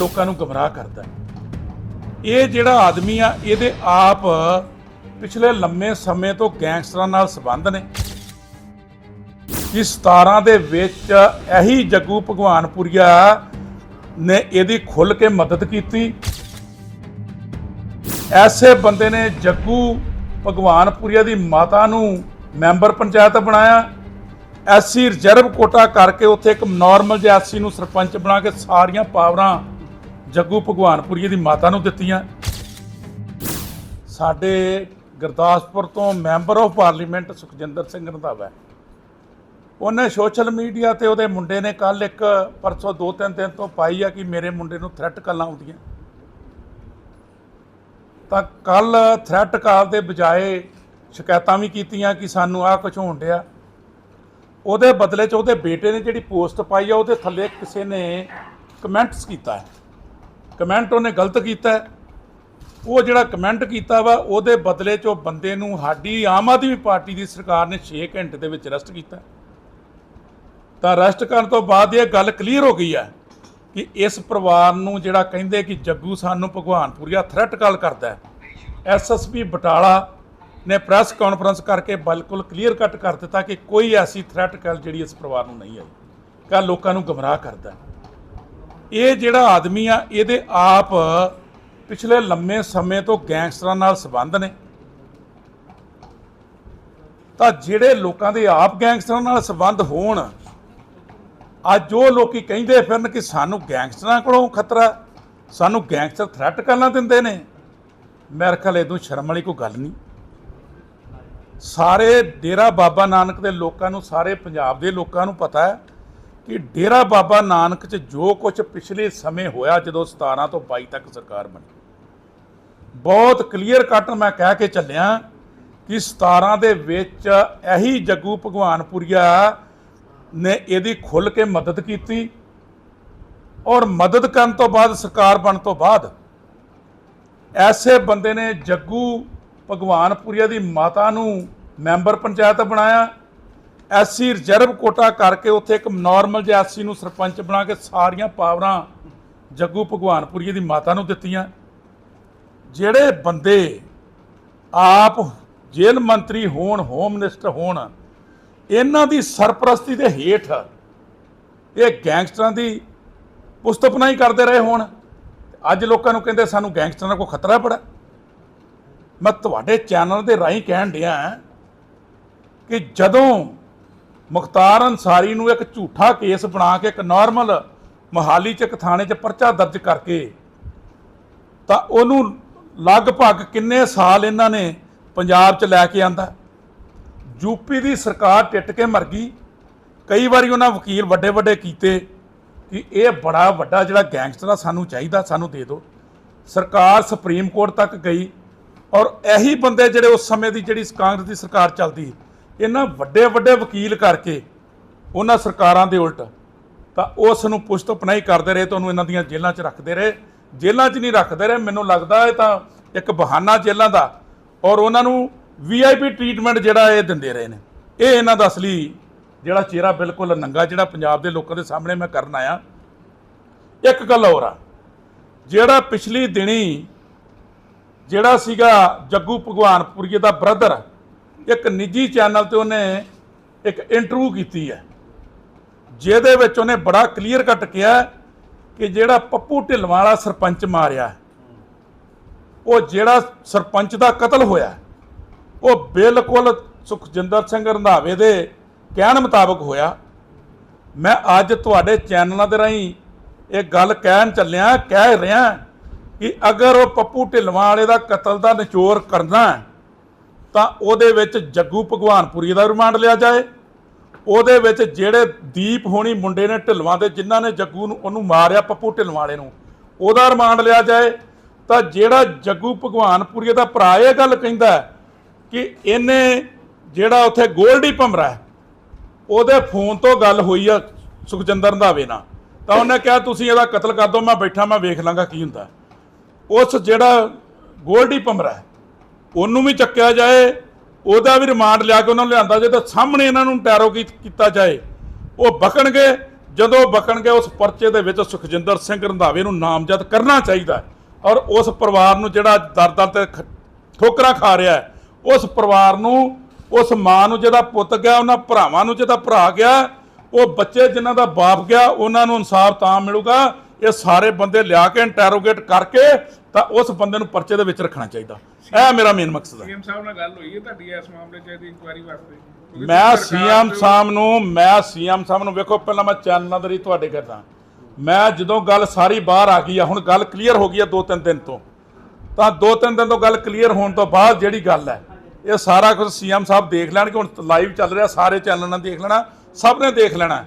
ਲੋਕਾਂ ਨੂੰ ਗਮਰਾਹ ਕਰਦਾ ਹੈ। ਇਹ ਜਿਹੜਾ ਆਦਮੀ ਆ, ਇਹਦੇ ਆਪ ਪਿਛਲੇ ਲੰਮੇ ਸਮੇਂ ਤੋਂ ਗੈਂਗਸਟਰਾਂ ਨਾਲ ਸੰਬੰਧ ਨੇ। ਕਿ 17 ਦੇ ਵਿੱਚ ਇਹੀ ਜੱਗੂ ਭਗਵਾਨਪੁਰੀਆ ਨੇ ਇਹਦੀ ਖੁੱਲ ਕੇ ਮਦਦ ਕੀਤੀ। ਐਸੇ ਬੰਦੇ ਨੇ ਜੱਗੂ ਭਗਵਾਨਪੁਰੀਆ ਦੀ ਮਾਤਾ ਨੂੰ ਮੈਂਬਰ ਪੰਚਾਇਤ ਬਣਾਇਆ। ਐਸੀ ਰਿਜ਼ਰਵ ਕੋਟਾ ਕਰਕੇ ਉੱਥੇ ਇੱਕ ਨਾਰਮਲ ਜਿਹਾ ਐਸਸੀ ਨੂੰ ਸਰਪੰਚ ਬਣਾ ਕੇ ਸਾਰੀਆਂ ਪਾਵਰਾਂ ਜੱਗੂ ਭਗਵਾਨਪੁਰੀਏ ਦੀ ਮਾਤਾ ਨੂੰ ਦਿੱਤੀਆਂ। ਸਾਡੇ ਗੁਰਦਾਸਪੁਰ ਤੋਂ member of parliament Sukhjinder Singh Randhawa ਉਹਨੇ ਸੋਸ਼ਲ ਮੀਡੀਆ ਤੇ ਉਹਦੇ ਮੁੰਡੇ ਨੇ ਕੱਲ ਇੱਕ ਪਰਸੋਂ ਦੋ ਤਿੰਨ ਦਿਨ ਤੋਂ ਪਾਈ ਆ ਕਿ ਮੇਰੇ ਮੁੰਡੇ ਨੂੰ ਥ੍ਰੈਟ ਕਾਲਾਂ ਆਉਂਦੀਆਂ। ਤਾਂ ਕੱਲ ਥ੍ਰੈਟ ਕਾਲ ਦੇ ਬਜਾਏ ਸ਼ਿਕਾਇਤਾਂ ਵੀ ਕੀਤੀਆਂ ਕਿ ਸਾਨੂੰ ਆਹ ਕੁਝ ਹੋਣ ਡਿਆ। ਉਹਦੇ ਬਦਲੇ 'ਚ ਉਹਦੇ ਬੇਟੇ ਨੇ ਜਿਹੜੀ ਪੋਸਟ ਪਾਈ ਆ, ਉਹਦੇ ਥੱਲੇ ਕਿਸੇ ਨੇ ਕਮੈਂਟਸ ਕੀਤਾ ਹੈ। ਕਮੈਂਟ ਉਹਨੇ ਗਲਤ ਕੀਤਾ ਉਹ ਜਿਹੜਾ ਕਮੈਂਟ ਕੀਤਾ ਵਾ, ਉਹਦੇ ਬਦਲੇ 'ਚ ਉਹ ਬੰਦੇ ਨੂੰ ਸਾਡੀ ਆਮ ਆਦਮੀ ਪਾਰਟੀ ਦੀ ਸਰਕਾਰ ਨੇ 6 ਘੰਟੇ ਦੇ ਵਿੱਚ ਅਰੈਸਟ ਕੀਤਾ ਤਾਂ ਅਰੈਸਟ ਕਰਨ ਤੋਂ ਬਾਅਦ ਇਹ ਗੱਲ ਕਲੀਅਰ ਹੋ ਗਈ ਹੈ ਕਿ ਇਸ ਪਰਿਵਾਰ ਨੂੰ ਜਿਹੜਾ ਕਹਿੰਦੇ ਕਿ ਜੱਗੂ ਸਾਨੂੰ ਭਗਵਾਨਪੁਰੀਆ ਥ੍ਰੈਟ ਕਾਲ ਕਰਦਾ ਹੈ। ਐਸਐਸਪੀ ਬਟਾਲਾ ਨੇ ਪ੍ਰੈਸ ਕਾਨਫਰੰਸ ਕਰਕੇ ਬਿਲਕੁਲ ਕਲੀਅਰ ਕੱਟ ਕਰ ਦਿੱਤਾ ਕਿ ਕੋਈ ਐਸੀ ਥ੍ਰੈਟ ਕਾਲ ਜਿਹੜੀ ਇਸ ਪਰਿਵਾਰ ਨੂੰ ਨਹੀਂ ਆਈ। ਕਾ ਲੋਕਾਂ ਨੂੰ ਗਮਰਾਹ ਕਰਦਾ ਇਹ ਜਿਹੜਾ ਆਦਮੀ ਆ, ਇਹਦੇ ਆਪ ਪਿਛਲੇ ਲੰਮੇ ਸਮੇਂ ਤੋਂ ਗੈਂਗਸਟਰਾਂ ਨਾਲ ਸੰਬੰਧ ਨੇ। ਤਾਂ ਜਿਹੜੇ ਲੋਕਾਂ ਦੇ ਆਪ ਗੈਂਗਸਟਰਾਂ ਨਾਲ ਸੰਬੰਧ ਹੋਣ, ਅੱਜ ਉਹ ਲੋਕੀ ਕਹਿੰਦੇ ਫਿਰਨ ਕਿ ਸਾਨੂੰ ਗੈਂਗਸਟਰਾਂ ਕੋਲੋਂ ਖਤਰਾ, ਸਾਨੂੰ ਗੈਂਗਸਟਰ ਥ੍ਰੈਟ ਕਰਨਾ ਦਿੰਦੇ ਨੇ। ਮੇਰੇ ਖਿਆਲ ਇਹਦੋਂ ਸ਼ਰਮ ਵਾਲੀ ਕੋਈ ਗੱਲ ਨਹੀਂ। ਸਾਰੇ ਡੇਰਾ ਬਾਬਾ ਨਾਨਕ ਦੇ ਲੋਕਾਂ ਨੂੰ, ਸਾਰੇ ਪੰਜਾਬ ਦੇ ਲੋਕਾਂ ਨੂੰ ਪਤਾ ਹੈ ਕਿ ਡੇਰਾ ਬਾਬਾ ਨਾਨਕ 'ਚ ਜੋ ਕੁਝ ਪਿਛਲੇ ਸਮੇਂ ਹੋਇਆ ਜਦੋਂ 17 ਤੋਂ 22 ਤੱਕ ਸਰਕਾਰ ਬਣੀ। ਬਹੁਤ ਕਲੀਅਰ ਕੱਟ ਮੈਂ ਕਹਿ ਕੇ ਚੱਲਿਆ ਕਿ 17 ਦੇ ਵਿੱਚ ਇਹੀ ਜੱਗੂ ਭਗਵਾਨਪੁਰੀਆ ਨੇ ਇਹਦੀ ਖੁੱਲ ਕੇ ਮਦਦ ਕੀਤੀ ਔਰ ਮਦਦ ਕਰਨ ਤੋਂ ਬਾਅਦ ਸਰਕਾਰ ਬਣਨ ਤੋਂ ਬਾਅਦ ਐਸੇ ਬੰਦੇ ਨੇ ਜੱਗੂ ਭਗਵਾਨਪੁਰੀਆ ਦੀ ਮਾਤਾ ਨੂੰ ਮੈਂਬਰ ਪੰਚਾਇਤ ਬਣਾਇਆ ਐਸਸੀ ਰਿਜ਼ਰਵ ਕੋਟਾ ਕਰਕੇ ਉੱਥੇ ਇੱਕ ਨਾਰਮਲ ਜਿਹਾ ਐਸਸੀ ਨੂੰ ਸਰਪੰਚ ਬਣਾ ਕੇ ਸਾਰੀਆਂ ਪਾਵਰਾਂ ਜੱਗੂ ਭਗਵਾਨਪੁਰੀਆ ਦੀ ਮਾਤਾ ਨੂੰ ਦਿੱਤੀਆਂ। ਜਿਹੜੇ ਬੰਦੇ ਆਪ ਜੇਲ੍ਹ ਮੰਤਰੀ ਹੋਣ ਹੋਮ ਮਿਨਿਸਟਰ ਹੋਣ, ਇਹਨਾਂ ਦੀ ਸਰਪ੍ਰਸਤੀ ਦੇ ਹੇਠ ਇਹ ਗੈਂਗਸਟਰਾਂ ਦੀ ਪੁਸਤਪਨਾਈ ਕਰਦੇ ਰਹੇ ਹੋਣ। ਅੱਜ ਲੋਕਾਂ ਨੂੰ ਕਹਿੰਦੇ ਸਾਨੂੰ ਗੈਂਗਸਟਰਾਂ ਦਾ ਕੋਈ ਖਤਰਾ ਪੜਾ ਮੈਂ ਤੁਹਾਡੇ ਚੈਨਲ ਦੇ ਰਾਹੀਂ ਕਹਿਣ ਡਿਆ ਕਿ ਜਦੋਂ ਮੁਖਤਾਰ ਅਨਸਾਰੀ ਨੂੰ ਇੱਕ ਝੂਠਾ ਕੇਸ ਬਣਾ ਕੇ ਇੱਕ ਨਾਰਮਲ ਮੋਹਾਲੀ ਚ ਇੱਕ ਥਾਣੇ 'ਚ ਪਰਚਾ ਦਰਜ ਕਰਕੇ ਤਾਂ ਉਹਨੂੰ ਲਗਭਗ ਕਿੰਨੇ ਸਾਲ ਇਹਨਾਂ ਨੇ ਪੰਜਾਬ 'ਚ ਲੈ ਕੇ ਆਂਦਾ? ਯੂਪੀ ਦੀ ਸਰਕਾਰ ਟਿੱਟ ਕੇ ਮਰ ਗਈ। ਕਈ ਵਾਰੀ ਉਹਨਾਂ ਵਕੀਲ ਵੱਡੇ ਵੱਡੇ ਕੀਤੇ ਕਿ ਇਹ ਬੜਾ ਵੱਡਾ ਜਿਹੜਾ ਗੈਂਗਸਟਰ ਆ, ਸਾਨੂੰ ਚਾਹੀਦਾ, ਸਾਨੂੰ ਦੇ ਦਿਓ ਸਰਕਾਰ ਸੁਪਰੀਮ ਕੋਰਟ ਤੱਕ ਗਈ ਔਰ ਇਹੀ ਬੰਦੇ ਜਿਹੜੇ ਉਸ ਸਮੇਂ ਦੀ ਜਿਹੜੀ ਕਾਂਗਰਸ ਦੀ ਸਰਕਾਰ ਚੱਲਦੀ ਇਹਨਾਂ ਵੱਡੇ ਵੱਡੇ ਵਕੀਲ ਕਰਕੇ ਉਹਨਾਂ ਸਰਕਾਰਾਂ ਦੇ ਉਲਟ ਤਾਂ ਉਸ ਨੂੰ ਪੁਸ਼ਤ ਪਨਾਈ ਕਰਦੇ ਰਹੇ ਤਾਂ ਉਹਨੂੰ ਇਹਨਾਂ ਦੀਆਂ ਜੇਲ੍ਹਾਂ 'ਚ ਰੱਖਦੇ ਰਹੇ। ਜੇਲ੍ਹਾਂ 'ਚ ਨਹੀਂ ਰੱਖਦੇ ਰਹੇ, ਮੈਨੂੰ ਲੱਗਦਾ ਇਹ ਤਾਂ ਇੱਕ ਬਹਾਨਾ ਜੇਲ੍ਹਾਂ ਦਾ ਔਰ ਉਹਨਾਂ ਨੂੰ ਵੀਆਈਪੀ ਟ੍ਰੀਟਮੈਂਟ ਜਿਹੜਾ ਇਹ ਦਿੰਦੇ ਰਹੇ ਨੇ। ਇਹ ਇਹਨਾਂ ਦਾ ਅਸਲੀ ਜਿਹੜਾ ਚਿਹਰਾ ਬਿਲਕੁਲ ਨੰਗਾ ਜਿਹੜਾ ਪੰਜਾਬ ਦੇ ਲੋਕਾਂ ਦੇ ਸਾਹਮਣੇ ਮੈਂ ਕਰਨ ਆਇਆ। ਇੱਕ ਗੱਲ ਹੋਰ ਆ, ਜਿਹੜਾ ਪਿਛਲੀ ਦਿਨੀ ਜਿਹੜਾ ਸੀਗਾ ਜੱਗੂ ਭਗਵਾਨਪੁਰੀਏ ਦਾ ਬ੍ਰਦਰ ਇੱਕ ਨਿੱਜੀ ਚੈਨਲ ਤੇ ਉਹਨੇ ਇੱਕ ਇੰਟਰਵਿਊ ਕੀਤੀ ਹੈ, ਜਿਹਦੇ ਵਿੱਚ ਉਹਨੇ ਬੜਾ ਕਲੀਅਰ ਕੱਟ ਕਿਹਾ ਕਿ ਜਿਹੜਾ ਪੱਪੂ ਢਿੱਲਵਾਂ ਵਾਲਾ ਸਰਪੰਚ ਮਾਰਿਆ, ਉਹ ਜਿਹੜਾ ਸਰਪੰਚ ਦਾ ਕਤਲ ਹੋਇਆ, ਉਹ ਬਿਲਕੁਲ ਸੁਖਜਿੰਦਰ ਸਿੰਘ ਰੰਧਾਵੇ ਦੇ ਕਹਿਣ ਮੁਤਾਬਕ ਹੋਇਆ। ਮੈਂ ਅੱਜ ਤੁਹਾਡੇ ਚੈਨਲਾਂ ਦੇ ਰਾਹੀਂ ਇਹ ਗੱਲ ਕਹਿਣ ਚੱਲਿਆ, ਕਹਿ ਰਿਹਾ ਕਿ ਅਗਰ ਉਹ ਪੱਪੂ ਢਿੱਲਵਾਂ ਵਾਲੇ ਦਾ ਕਤਲ ਦਾ ਨਿਚੋਰ ਕਰਨਾ ਤਾਂ ਉਹਦੇ ਵਿੱਚ ਜੱਗੂ ਭਗਵਾਨਪੁਰੀ ਦਾ ਰਿਮਾਂਡ ਲਿਆ ਜਾਏ। ਉਹਦੇ ਵਿੱਚ ਜਿਹੜੇ ਦੀਪ ਹੋਣੀ ਮੁੰਡੇ ਨੇ ਢਿੱਲਵਾਂ ਦੇ, ਜਿਨ੍ਹਾਂ ਨੇ ਜੱਗੂ ਨੂੰ ਉਹਨੂੰ ਮਾਰਿਆ ਪੱਪੂ ਢਿੱਲਵਾਂ ਵਾਲੇ ਨੂੰ, ਉਹਦਾ ਰਿਮਾਂਡ ਲਿਆ ਜਾਏ। ਤਾਂ ਜਿਹੜਾ ਜੱਗੂ ਭਗਵਾਨਪੁਰੀ ਦਾ ਭਰਾ ਇਹ ਗੱਲ ਕਹਿੰਦਾ ਕਿ ਇਹਨੇ ਜਿਹੜਾ ਉੱਥੇ ਗੋਲਡੀ ਭਮਰਾ ਉਹਦੇ ਫੋਨ ਤੋਂ ਗੱਲ ਹੋਈ ਆ ਸੁਖਜਿੰਦਰ ਰੰਧਾਵੇ ਨਾਲ। ਤਾਂ ਉਹਨੇ ਕਿਹਾ, ਤੁਸੀਂ ਇਹਦਾ ਕਤਲ ਕਰ ਦਿਓ, ਮੈਂ ਬੈਠਾ, ਮੈਂ ਵੇਖ ਲਾਂਗਾ ਕੀ ਹੁੰਦਾ ਉਸ ਜਿਹੜਾ ਗੋਲਡੀ ਭਮਰਾ ਉਹਨੂੰ ਵੀ ਚੱਕਿਆ ਜਾਏ, ਉਹਦਾ ਵੀ ਰਿਮਾਂਡ ਲਿਆ ਕੇ ਉਹਨਾਂ ਨੂੰ ਲਿਆਂਦਾ ਜੇ ਤਾਂ ਸਾਹਮਣੇ ਇਹਨਾਂ ਨੂੰ ਟੈਰੋ ਕੀਤਾ ਜਾਏ। ਉਹ ਬਕਣਗੇ ਜਦੋਂ ਬਕਣਗੇ ਉਸ ਪਰਚੇ ਦੇ ਵਿੱਚ ਸੁਖਜਿੰਦਰ ਸਿੰਘ ਰੰਧਾਵੇ ਨੂੰ ਨਾਮਜ਼ਦ ਕਰਨਾ ਚਾਹੀਦਾ ਔਰ ਉਸ ਪਰਿਵਾਰ ਨੂੰ ਜਿਹੜਾ ਦਰ ਤੇ ਖ- ਠੋਕਰਾਂ ਖਾ ਰਿਹਾ ਹੈ, ਉਸ ਪਰਿਵਾਰ ਨੂੰ, ਉਸ ਮਾਂ ਨੂੰ ਜਿਹਦਾ ਪੁੱਤ ਗਿਆ, ਉਹਨਾਂ ਭਰਾਵਾਂ ਨੂੰ ਜਿਹਦਾ ਭਰਾ ਗਿਆ, ਉਹ ਬੱਚੇ ਜਿਨ੍ਹਾਂ ਦਾ ਬਾਪ ਗਿਆ, ਉਹਨਾਂ ਨੂੰ ਇਨਸਾਫ ਤਾਂ ਮਿਲੂਗਾ, ਇਹ ਸਾਰੇ ਬੰਦੇ ਲਿਆ ਕੇ ਇੰਟਰੋਗੇਟ ਕਰਕੇ ਤਾਂ ਉਸ ਬੰਦੇ ਨੂੰ ਪਰਚੇ ਦੇ ਵਿੱਚ ਰੱਖਣਾ ਚਾਹੀਦਾ। ਇਹ ਮੇਰਾ ਮੇਨ ਮਕਸਦ ਹੈ। ਸੀਐਮ ਸਾਹਿਬ ਨਾਲ ਗੱਲ ਹੋਈ ਹੈ ਤੁਹਾਡੀ ਇਸ ਮਾਮਲੇ 'ਚ ਇਹਦੀ ਇਨਕੁਆਇਰੀ ਵਾਸਤੇ? ਕਿਉਂਕਿ ਮੈਂ ਸਰਕਾਰ ਸੀਐਮ ਸਾਹਿਬ ਨੂੰ ਮੈਂ ਸੀਐਮ ਸਾਹਿਬ ਨੂੰ ਵੇਖੋ ਪਹਿਲਾਂ ਮੈਂ ਚੈਨਲਾਂ ਦੇ ਰਹੀ ਤੁਹਾਡੇ ਕਰਦਾ ਮੈਂ ਜਦੋਂ ਗੱਲ ਸਾਰੀ ਬਾਹਰ ਆ ਗਈ ਆ ਹੁਣ ਗੱਲ ਕਲੀਅਰ ਹੋ ਗਈ ਆ ਦੋ ਤਿੰਨ ਦਿਨ ਤੋਂ। ਤਾਂ ਦੋ ਤਿੰਨ ਦਿਨ ਤੋਂ ਗੱਲ ਕਲੀਅਰ ਹੋਣ ਤੋਂ ਬਾਅਦ ਜਿਹੜੀ ਗੱਲ ਹੈ ਇਹ ਸਾਰਾ ਕੁਝ ਸੀਐਮ ਸਾਹਿਬ ਦੇਖ ਲੈਣਗੇ ਹੁਣ ਲਾਈਵ ਚੱਲ ਰਿਹਾ ਸਾਰੇ ਚੈਨਲਾਂ ਨੇ ਦੇਖ ਲੈਣਾ ਸਭ ਨੇ ਦੇਖ ਲੈਣਾ।